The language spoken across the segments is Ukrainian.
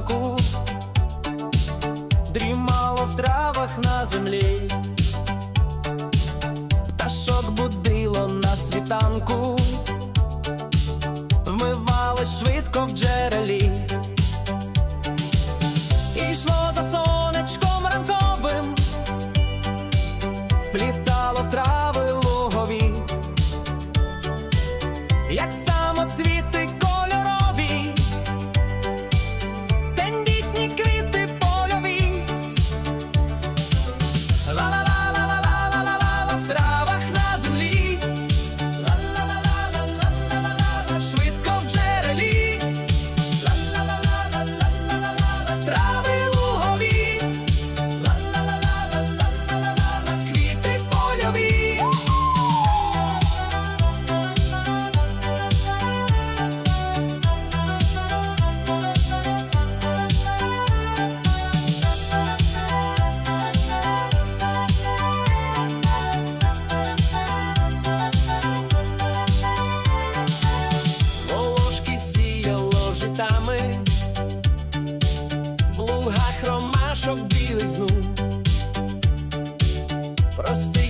ранку. Дрімало в травах на землі, пташок будило на світанку, вмивалось швидко в джерелі. Білизну, простих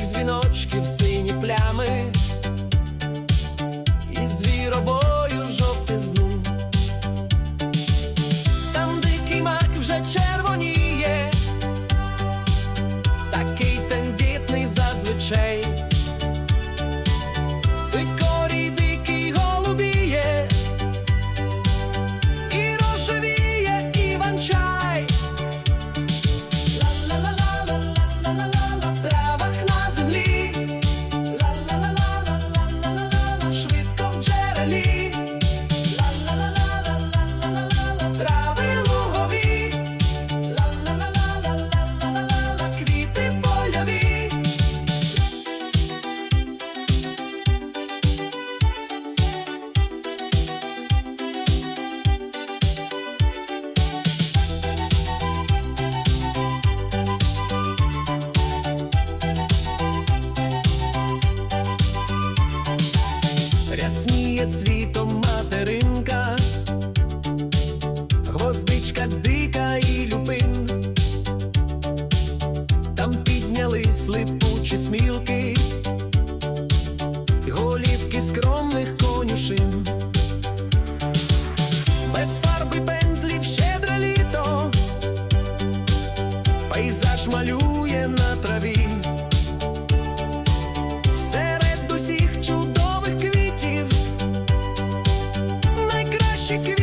липучі смілки, голівки скромних конюшин, без фарби пензлів щедре літо, пейзаж малює на траві. Серед усіх чудових квітів найкращі квіти.